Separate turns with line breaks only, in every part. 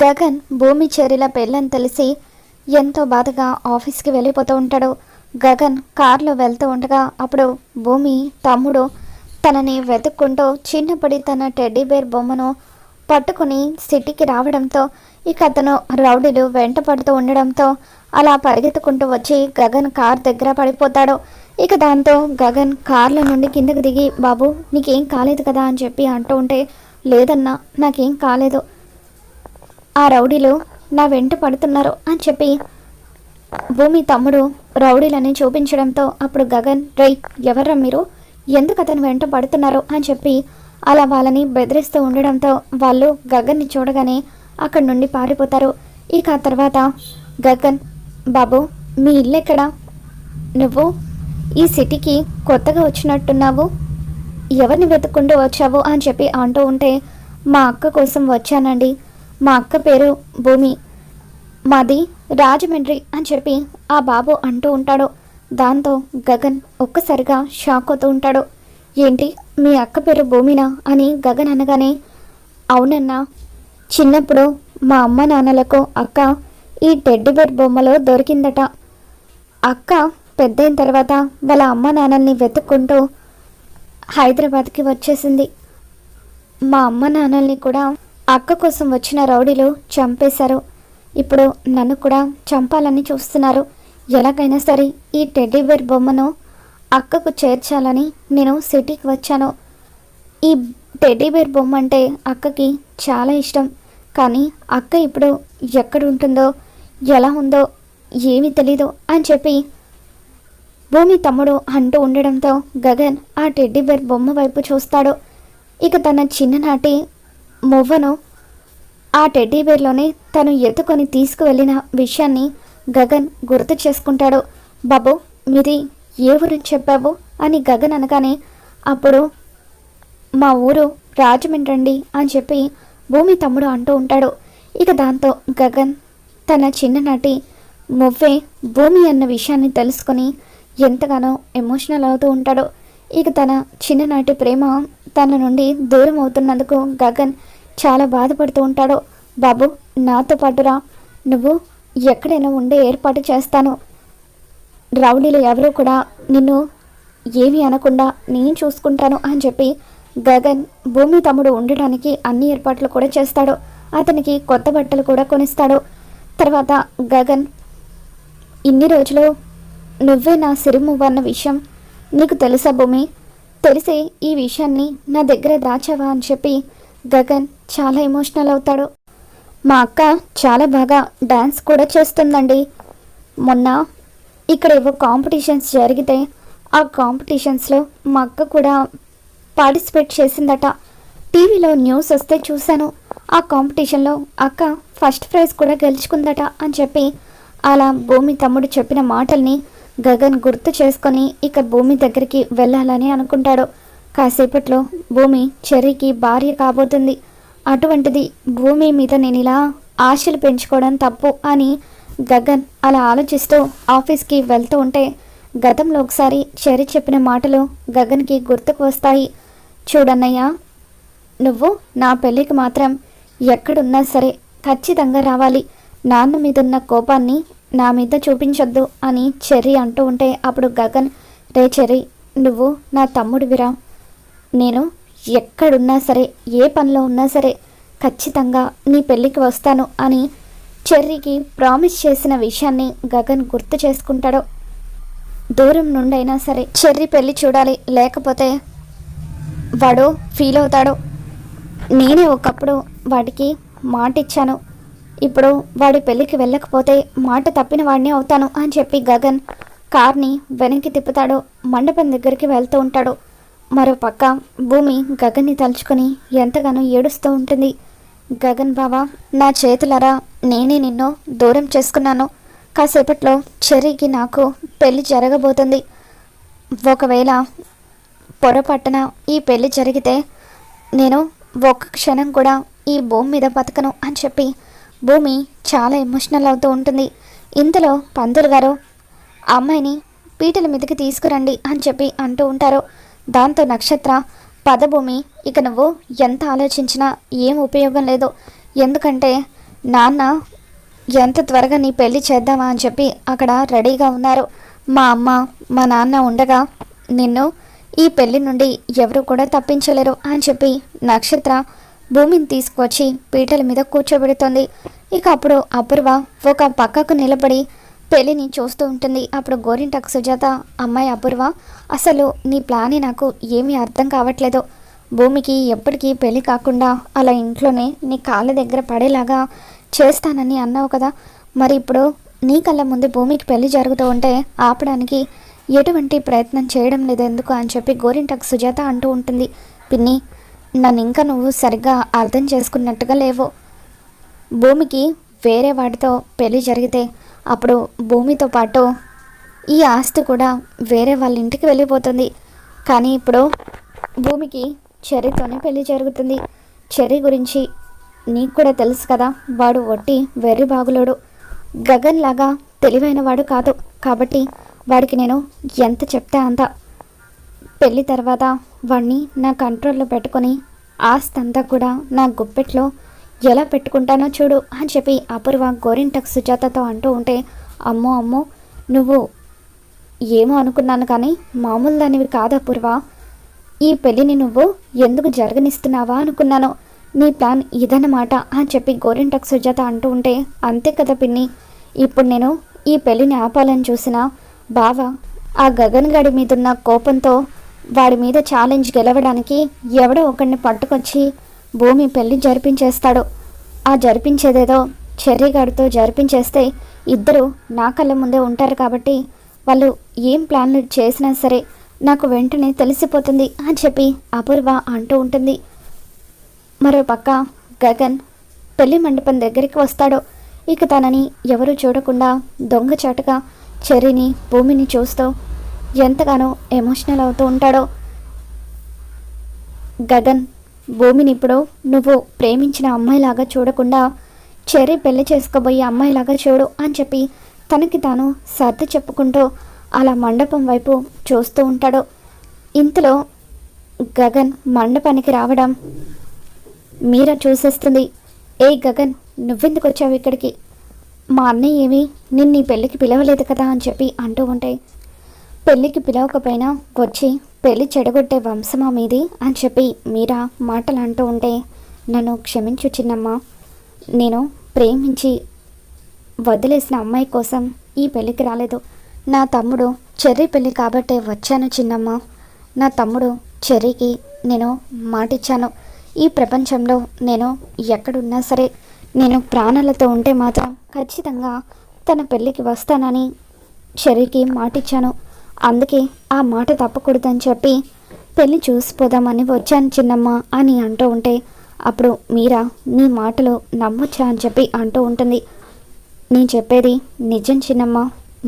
గగన్ భూమి చెరిల పెళ్ళని తెలిసి ఎంతో బాధగా ఆఫీస్కి వెళ్ళిపోతూ ఉంటాడు. గగన్ కారులో వెళ్తూ ఉండగా అప్పుడు భూమి తమ్ముడు తనని వెతుక్కుంటూ చిన్నప్పటి తన టెడ్డీ బేర్ బొమ్మను పట్టుకుని సిటీకి రావడంతో ఇక అతను రౌడీలు వెంట పడుతూ ఉండడంతో అలా పరిగెత్తుకుంటూ వచ్చి గగన్ కార్ దగ్గర పడిపోతాడు. ఇక దాంతో గగన్ కార్ల నుండి కిందకు దిగి బాబు నీకేం కాలేదు కదా అని చెప్పి అంటూ ఉంటే లేదన్నా నాకేం కాలేదు. ఆ రౌడీలు నా వెంట పడుతున్నారు అని చెప్పి భూమి తమ్ముడు రౌడీలని చూపించడంతో అప్పుడు గగన్ రై ఎవర్రా మీరు? ఎందుకు అతను వెంట పడుతున్నారు అని చెప్పి అలా వాళ్ళని బెదిరిస్తూ ఉండడంతో వాళ్ళు గగన్ని చూడగానే అక్కడి నుండి పారిపోతారు. ఇక ఆ తర్వాత గగన్ బాబు మీ ఇల్లు ఎక్కడ? నువ్వు ఈ సిటీకి కొత్తగా వచ్చినట్టున్నావు. ఎవరిని వెతుక్కుంటూ వచ్చావు? అని చెప్పి అంటూ ఉంటే మా అక్క కోసం వచ్చానండి. మా అక్క పేరు భూమి మాది రాజమండ్రి అని చెప్పి ఆ బాబు అంటూ ఉంటాడు. దాంతో గగన్ ఒక్కసారిగా షాక్ అవుతూ ఉంటాడు. ఏంటి మీ అక్క పేరు భూమినా అని గగన్ అనగానే అవునన్నా చిన్నప్పుడు మా అమ్మ నాన్నలకు అక్క ఈ టెడ్డిబేర్ బొమ్మలో దొరికిందట. అక్క పెద్దయిన తర్వాత వాళ్ళ అమ్మ నాన్నల్ని వెతుక్కుంటూ హైదరాబాద్కి వచ్చేసింది. మా అమ్మ నాన్నల్ని కూడా అక్క కోసం వచ్చిన రౌడీలు చంపేశారు. ఇప్పుడు నన్ను కూడా చంపాలని చూస్తున్నారు. ఎలాగైనా సరే ఈ టెడ్డీబేర్ బొమ్మను అక్కకు చేర్చాలని నేను సిటీకి వచ్చాను. ఈ టెడ్డీబేర్ బొమ్మ అంటే అక్కకి చాలా ఇష్టం. కానీ అక్క ఇప్పుడు ఎక్కడ ఉంటుందో ఎలా ఉందో ఏమీ తెలీదు అని చెప్పి భూమి తమ్ముడు అంటూ ఉండడంతో గగన్ ఆ టెడ్డీబేర్ బొమ్మ వైపు చూస్తాడు. ఇక తన చిన్ననాటి మువ్వను ఆ టెడ్డీ బేర్లోనే తను ఎత్తుకొని తీసుకువెళ్ళిన విషయాన్ని గగన్ గుర్తు చేసుకుంటాడు. బాబు మీది ఏ ఊరు చెప్పావు? అని గగన్ అనగానే అప్పుడు మా ఊరు రాజమండ్రండి అని చెప్పి భూమి తమ్ముడు అంటూ ఉంటాడు. ఇక దాంతో గగన్ తన చిన్ననాటి మువ్వే భూమి అన్న విషయాన్ని తెలుసుకొని ఎంతగానో ఎమోషనల్ అవుతూ ఉంటాడు. ఇక తన చిన్ననాటి ప్రేమ తన నుండి దూరం అవుతున్నందుకు గగన్ చాలా బాధపడుతూ ఉంటాడు. బాబు నాతో పాటురా. నువ్వు ఎక్కడైనా ఉండే ఏర్పాటు చేస్తాను. రౌడీలు ఎవరూ కూడా నిన్ను ఏమీ అనకుండా నేను చూసుకుంటాను అని చెప్పి గగన్ భూమి తమ్ముడు ఉండడానికి అన్ని ఏర్పాట్లు కూడా చేస్తాడు. అతనికి కొత్త బట్టలు కూడా కొనిస్తాడు. తర్వాత గగన్ ఇన్ని రోజులు నువ్వే నా సిరిమువ్వన్న విషయం నీకు తెలుసా భూమి? తెలిసే ఈ విషయాన్ని నా దగ్గర దాచావా? అని చెప్పి గగన్ చాలా ఎమోషనల్ అవుతాడు. మా అక్క చాలా బాగా డ్యాన్స్ కూడా చేస్తుందండి. మొన్న ఇక్కడ ఏవో కాంపిటీషన్స్ జరిగితే ఆ కాంపిటీషన్స్లో మా అక్క కూడా పార్టిసిపేట్ చేసిందట. టీవీలో న్యూస్ వస్తే చూశాను. ఆ కాంపిటీషన్లో అక్క ఫస్ట్ ప్రైజ్ కూడా గెలుచుకుందట అని చెప్పి అలా భూమి తమ్ముడు చెప్పిన మాటల్ని గగన్ గుర్తు చేసుకొని ఇక భూమి దగ్గరికి వెళ్ళాలని అనుకుంటాడు. కాసేపట్లో భూమి చెర్రీకి భార్య కాబోతుంది. అటువంటిది భూమి మీద నేను ఇలా ఆశలు పెంచుకోవడం తప్పు అని గగన్ అలా ఆలోచిస్తూ ఆఫీస్కి వెళ్తూ ఉంటే గతంలో ఒకసారి చెర్రీ చెప్పిన మాటలు గగన్కి గుర్తుకు వస్తాయి. చూడన్నయ్య నువ్వు నా పెళ్ళికి మాత్రం ఎక్కడున్నా సరే ఖచ్చితంగా రావాలి. నాన్న మీదున్న కోపాన్ని నా మీద చూపించొద్దు అని చెర్రీ అంటూ ఉంటే అప్పుడు గగన్ రే చెర్రీ నువ్వు నా తమ్ముడివిరా. నేను ఎక్కడున్నా సరే ఏ పనిలో ఉన్నా సరే ఖచ్చితంగా నీ పెళ్ళికి వస్తాను అని చెర్రీకి ప్రామిస్ చేసిన విషయాన్ని గగన్ గుర్తు చేసుకుంటాడు? దూరం నుండైనా సరే చెర్రీ పెళ్ళి చూడాలి లేకపోతే వాడు ఫీల్ అవుతాడు? నేనే ఒకప్పుడు వాడికి మాట ఇచ్చాను ఇప్పుడు వాడి పెళ్ళికి వెళ్ళకపోతే మాట తప్పిన వాడిని అవుతాను అని చెప్పి గగన్ కార్ని వెనక్కి తిప్పుతాడు మండపం దగ్గరికి వెళ్తూ ఉంటాడు? మరో పక్క భూమి గగన్ని తలుచుకొని ఎంతగానో ఏడుస్తూ ఉంటుంది. గగన్ బావా నా చేతులరా నేనే నిన్ను దూరం చేసుకున్నాను. కాసేపట్లో చెర్రీకి నాకు పెళ్ళి జరగబోతుంది. ఒకవేళ పొరపాటున ఈ పెళ్ళి జరిగితే నేను ఒక్క క్షణం కూడా ఈ భూమి మీద బతకను అని చెప్పి భూమి చాలా ఎమోషనల్ అవుతూ ఉంటుంది. ఇంతలో పంతులు గారు అమ్మాయిని పీటల మీదకి తీసుకురండి అని చెప్పి అంటూ ఉంటారు. దాంతో నక్షత్ర పదభూమి ఇక నువ్వు ఎంత ఆలోచించినా ఏం ఉపయోగం లేదు. ఎందుకంటే నాన్న ఎంత త్వరగా నీ పెళ్ళి చేద్దామా అని చెప్పి అక్కడ రెడీగా ఉన్నారు. మా అమ్మ మా నాన్న ఉండగా నిన్ను ఈ పెళ్ళి నుండి ఎవరు కూడా తప్పించలేరు అని చెప్పి నక్షత్ర భూమిని తీసుకొచ్చి పీటల మీద కూర్చోబెడుతోంది. ఇక అప్పుడు అపూర్వ ఒక పక్కకు నిలబడి పెళ్ళిని చూస్తూ ఉంటుంది. అప్పుడు గోరింటకు సుజాత అమ్మాయి అపూర్వ అసలు నీ ప్లాని నాకు ఏమీ అర్థం కావట్లేదు. భూమికి ఎప్పటికీ పెళ్ళి కాకుండా అలా ఇంట్లోనే నీ కాళ్ళ దగ్గర పడేలాగా చేస్తానని అన్నావు కదా. మరి ఇప్పుడు నీ కళ్ళ ముందు భూమికి పెళ్ళి జరుగుతూ ఉంటే ఆపడానికి ఎటువంటి ప్రయత్నం చేయడం లేదు ఎందుకు అని చెప్పి గోరింటకు సుజాత అంటూ ఉంటుంది. పిన్ని నన్ను ఇంకా నువ్వు సరిగ్గా అర్థం చేసుకున్నట్టుగా లేవు. భూమికి వేరే వాడితో పెళ్ళి జరిగితే అప్పుడు భూమితో పాటు ఈ ఆస్తి కూడా వేరే వాళ్ళ ఇంటికి వెళ్ళిపోతుంది. కానీ ఇప్పుడు భూమికి చెర్రీతోనే పెళ్ళి జరుగుతుంది. చెర్రీ గురించి నీకు కూడా తెలుసు కదా వాడు ఒట్టి వెర్రి బాగులోడు. గగన్ లాగా తెలివైన వాడు కాదు. కాబట్టి వాడికి నేను ఎంత చెప్తే అంత. పెళ్ళి తర్వాత వాడిని నా కంట్రోల్లో పెట్టుకొని ఆస్తి అంతా కూడా నా గుప్పెట్లో ఎలా పెట్టుకుంటానో చూడు అని చెప్పి అపూర్వ గోరింటక్ సుజాతతో అంటూ ఉంటే అమ్మో అమ్మో నువ్వు ఏమో అనుకున్నాను కానీ మామూలు దానివి కాదు అపూర్వ. ఈ పెళ్ళిని నువ్వు ఎందుకు జరగనిస్తున్నావా అనుకున్నాను. నీ ప్లాన్ ఇదన్నమాట అని చెప్పి గోరింటకు సుజాత అంటూ ఉంటే అంతే కదా పిన్ని. ఇప్పుడు నేను ఈ పెళ్ళిని ఆపాలని చూసిన బావ ఆ గగన్ గడి మీదున్న కోపంతో వాడి మీద ఛాలెంజ్ గెలవడానికి ఎవడో ఒకడిని పట్టుకొచ్చి భూమి పెళ్ళి జరిపించేస్తాడు. ఆ జరిపించేదేదో చెర్రీగాడితో జరిపించేస్తే ఇద్దరు నా కళ్ళ ముందే ఉంటారు కాబట్టి వాళ్ళు ఏం ప్లాన్లు చేసినా సరే నాకు వెంటనే తెలిసిపోతుంది అని చెప్పి అపూర్వ అంటూ ఉంటుంది. మరో పక్క గగన్ పెళ్ళి మండపం దగ్గరికి వస్తాడు. ఇక తనని ఎవరు చూడకుండా దొంగచాటుగా చెర్రీని భూమిని చూస్తూ ఎంతగానో ఎమోషనల్ అవుతూ ఉంటాడో. గగన్ భూమిని ఇప్పుడు నువ్వు ప్రేమించిన అమ్మాయిలాగా చూడకుండా చెర్రీ పెళ్ళి చేసుకోబోయే అమ్మాయిలాగా చూడు అని చెప్పి తనకి తాను సర్ది చెప్పుకుంటూ అలా మండపం వైపు చూస్తూ ఉంటాడు. ఇంతలో గగన్ మండపానికి రావడం మీరా చూసేస్తుంది. ఏ గగన్ నువ్వెందుకు వచ్చావు ఇక్కడికి? మా అన్నయ్య ఏమి నిన్ను ఈ పెళ్ళికి పిలవలేదు కదా అని చెప్పి అంటూ ఉంటాయి పెళ్ళికి పిలవకపోయినా వచ్చి పెళ్ళి చెడగొట్టే వంశమా మీది? అని చెప్పి మీరా మాటలు అంటూ ఉంటే నన్ను క్షమించు చిన్నమ్మ. నేను ప్రేమించి వదిలేసిన అమ్మాయి కోసం ఈ పెళ్ళికి రాలేదు. నా తమ్ముడు చెర్రీ పెళ్ళి కాబట్టే వచ్చాను చిన్నమ్మ. నా తమ్ముడు చెర్రీకి నేను మాటిచ్చాను. ఈ ప్రపంచంలో నేను ఎక్కడున్నా సరే నేను ప్రాణాలతో ఉంటే మాత్రం ఖచ్చితంగా తన పెళ్ళికి వస్తానని చెర్రీకి మాటిచ్చాను. అందుకే ఆ మాట తప్పకూడదని చెప్పి పెళ్ళి చూసిపోదామని వచ్చాను చిన్నమ్మ అని అంటూ ఉంటే అప్పుడు మీరా నీ మాటలు నమ్మొచ్చా అని చెప్పి అంటూ ఉంటుంది. నేను చెప్పేది నిజం చిన్నమ్మ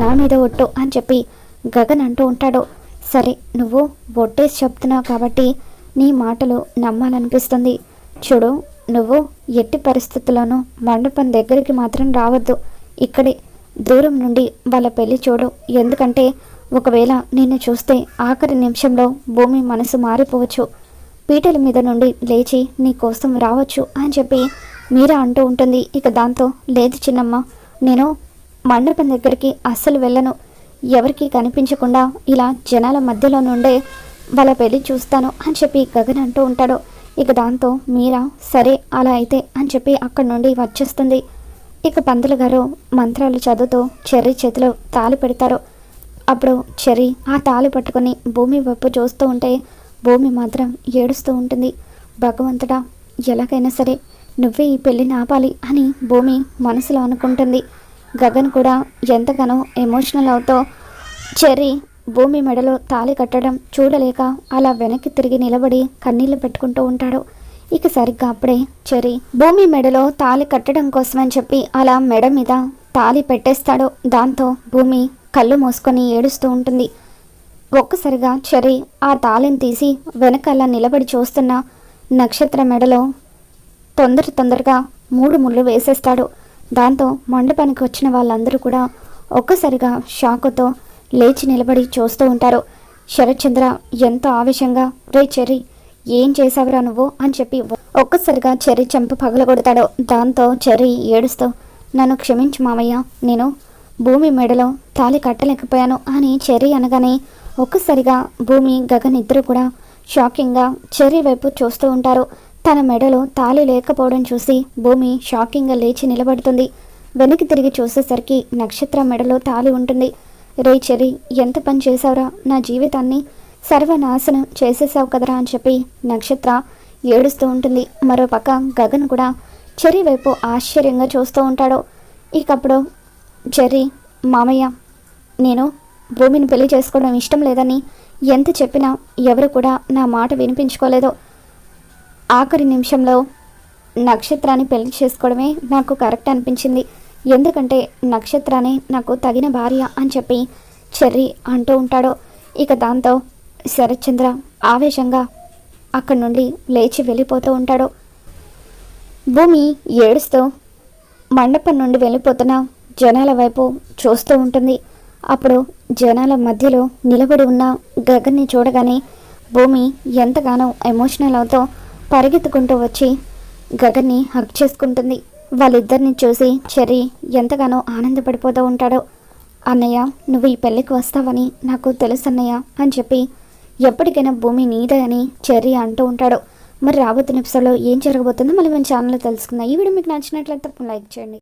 నా మీద ఒట్టు అని చెప్పి గగన్ అంటూ ఉంటాడు. సరే నువ్వు ఒట్టేసి చెప్తున్నావు కాబట్టి నీ మాటలు నమ్మాలనిపిస్తుంది. చూడు నువ్వు ఎట్టి పరిస్థితుల్లోనూ మండపం దగ్గరికి మాత్రం రావద్దు. ఇక్కడే దూరం నుండి వాళ్ళ పెళ్ళి చూడు. ఎందుకంటే ఒకవేళ నిన్ను చూస్తే ఆఖరి నిమిషంలో భూమి మనసు మారిపోవచ్చు. పీటల మీద నుండి లేచి నీ కోసం రావచ్చు అని చెప్పి మీరా అంటూ ఉంటుంది. ఇక దాంతో లేదు చిన్నమ్మ నేను మండపం దగ్గరికి అస్సలు వెళ్ళను. ఎవరికి కనిపించకుండా ఇలా జనాల మధ్యలో నుండే వాళ్ళ పెళ్ళి చూస్తాను అని చెప్పి గగన్ అంటూ ఉంటాడు. ఇక దాంతో మీరా సరే అలా అయితే అని చెప్పి అక్కడి నుండి వచ్చేస్తుంది. ఇక పంతులు గారు మంత్రాలు చదువుతూ చెర్రీ చేతిలో తాళి పెడతారు. అప్పుడు చెరి ఆ తాళి పట్టుకొని భూమి వైపు చూస్తూ ఉంటే భూమి మాత్రం ఏడుస్తూ ఉంటుంది. భగవంతుడా ఎలాగైనా సరే నువ్వే ఈ పెళ్ళిని ఆపాలి అని భూమి మనసులో అనుకుంటుంది. గగన్ కూడా ఎంతగానో ఎమోషనల్ అవుతో చెర్రీ భూమి మెడలో తాళి కట్టడం చూడలేక అలా వెనక్కి తిరిగి నిలబడి కన్నీళ్ళు పెట్టుకుంటూ ఉంటాడు. ఇక సరిగ్గా అప్పుడే చెర్రీ భూమి మెడలో తాళి కట్టడం కోసమని చెప్పి అలా మెడ మీద తాళి పెట్టేస్తాడు. దాంతో భూమి కళ్ళు మూసుకొని ఏడుస్తూ ఉంటుంది. ఒక్కసారిగా చెర్రీ ఆ తాళిని తీసి వెనకాల నిలబడి చూస్తున్న నక్షత్ర మెడలో తొందర తొందరగా మూడు ముళ్ళు వేసేస్తాడు. దాంతో మండపానికి వచ్చిన వాళ్ళందరూ కూడా ఒక్కసారిగా షాకుతో లేచి నిలబడి చూస్తూ ఉంటారు. శరత్చంద్ర ఎంతో ఆవేశంగా రే చెర్రీ ఏం చేసావురా నువ్వు? అని చెప్పి ఒక్కసారిగా చెర్రీ చెంప పగలగొడతాడు. దాంతో చెర్రీ ఏడుస్తూ నన్ను క్షమించు మామయ్య నేను భూమి మెడలో తాళి కట్టలేకపోయాను అని చెర్రీ అనగానే ఒక్కసారిగా భూమి గగన్ ఇద్దరు కూడా షాకింగ్గా చెర్రీ వైపు చూస్తూ ఉంటారు. తన మెడలో తాళి లేకపోవడం చూసి భూమి షాకింగ్గా లేచి నిలబడుతుంది. వెనక్కి తిరిగి చూసేసరికి నక్షత్ర మెడలో తాళి ఉంటుంది. రే చెర్రీ ఎంత పని చేశావురా? నా జీవితాన్ని సర్వనాశనం చేసేసావు కదరా? అని చెప్పి నక్షత్ర ఏడుస్తూ ఉంటుంది. మరోపక్క గగన్ కూడా చెర్రీ వైపు ఆశ్చర్యంగా చూస్తూ ఉంటాడు. ఇకప్పుడు జెర్రీ మామయ్య నేను భూమిని పెళ్ళి చేసుకోవడం ఇష్టం లేదని ఎంత చెప్పినా ఎవరు కూడా నా మాట వినిపించుకోలేదు. ఆఖరి నిమిషంలో నక్షత్రాన్ని పెళ్ళి చేసుకోవడమే నాకు కరెక్ట్ అనిపించింది. ఎందుకంటే నక్షత్రానే నాకు తగిన భార్య అని చెప్పి చెర్రీ అంటూ ఉంటాడో. ఇక దాంతో శరత్చంద్ర ఆవేశంగా అక్కడి నుండి లేచి వెళ్ళిపోతూ ఉంటాడు. భూమి ఏడుస్తూ మండపం నుండి వెళ్ళిపోతున్న జనాల వైపు చూస్తూ ఉంటుంది. అప్పుడు జనాల మధ్యలో నిలబడి ఉన్న గగన్ని చూడగానే భూమి ఎంతగానో ఎమోషనల్ అవుతూ పరిగెత్తుకుంటూ వచ్చి గగన్ని హక్ చేసుకుంటుంది. వాళ్ళిద్దరిని చూసి చెర్రీ ఎంతగానో ఆనందపడిపోతూ ఉంటాడు. అన్నయ్య నువ్వు ఈ పెళ్ళికి వస్తావని నాకు తెలుసు అన్నయ్య అని చెప్పి ఎప్పటికైనా భూమి నీదే అని చెర్రీ అంటూ ఉంటాడు. మరి రాబోతున్న ఎపిసోడ్లో ఏం జరగబోతుందో మళ్ళీ మన ఛానల్లో తెలుసుకుందాం. ఈ వీడియో మీకు నచ్చినట్లయితే లైక్ చేయండి.